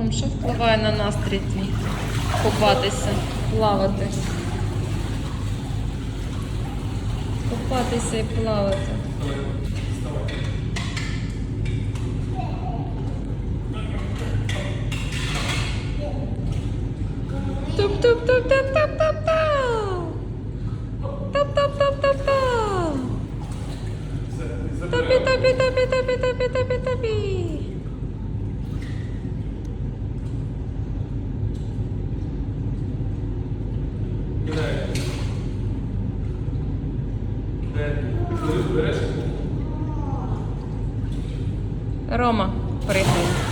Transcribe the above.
Ром, що впливає на настрій твій? Купатися, плавати. Купатися і плавати. Туп-туп-туп-туп-туп-туп-туп. Туп-туп-туп-туп-туп. Топі, Рома, пригай.